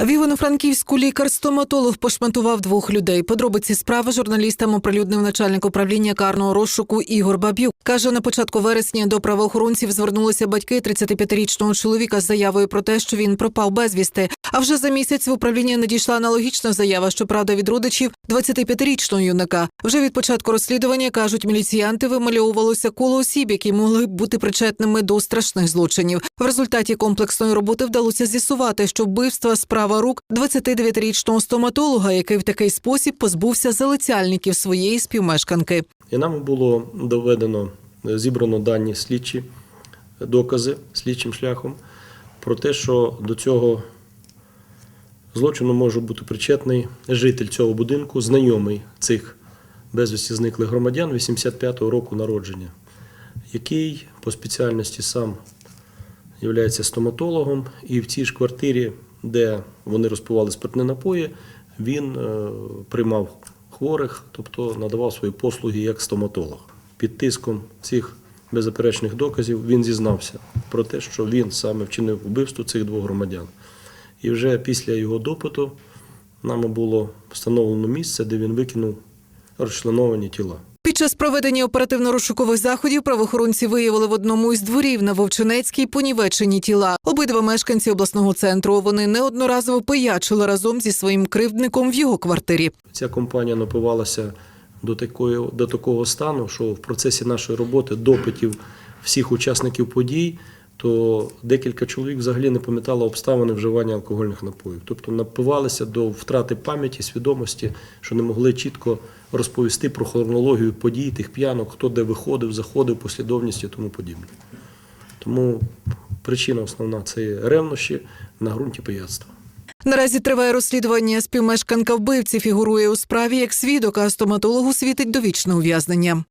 В Івано-Франківську лікар-стоматолог пошматував двох людей. Подробиці справи журналістам оприлюднив начальник управління карного розшуку Ігор Бабюк. Каже, на початку вересня до правоохоронців звернулися батьки 35-річного чоловіка з заявою про те, що він пропав безвісти. А вже за місяць в управління надійшла аналогічна заява, щоправда, від родичів 25-річного юнака. Вже від початку розслідування кажуть, міліціянти вимальовувалося коло осіб, які могли б бути причетними до страшних злочинів. В результаті комплексної роботи вдалося з'ясувати, що вбивства справа рук 29-річного стоматолога, який в такий спосіб позбувся залицяльників своєї співмешканки. І нам було доведено, зібрано дані слідчі докази слідчим шляхом про те, що до цього злочину може бути причетний житель цього будинку, знайомий цих безвісті зниклих громадян 85-го року народження, який по спеціальності сам є стоматологом, і в цій ж квартирі, де вони розпивали спиртні напої, він е, приймав хворих, тобто надавав свої послуги як стоматолог. Під тиском цих беззаперечних доказів він зізнався про те, що він саме вчинив вбивство цих двох громадян. І вже після його допиту нами було встановлено місце, де він викинув розчленовані тіла. Час проведення оперативно-розшукових заходів правоохоронці виявили в одному із дворів на Вовчинецькій понівечені тіла. Обидва мешканці обласного центру. Вони неодноразово пиячили разом зі своїм кривдником в його квартирі. Ця компанія напивалася до, такої, до такого стану, що в процесі нашої роботи, допитів всіх учасників подій, то декілька чоловік взагалі не пам'ятало обставини вживання алкогольних напоїв. Тобто напивалися до втрати пам'яті, свідомості, що не могли чітко розповісти про хронологію подій, тих п'янок, хто де виходив, заходив, послідовність і тому подібне. Тому причина основна це є ревнощі на ґрунті пияцтва. Наразі триває розслідування. Співмешканка вбивці фігурує у справі як свідок, а стоматологу світить довічне ув'язнення.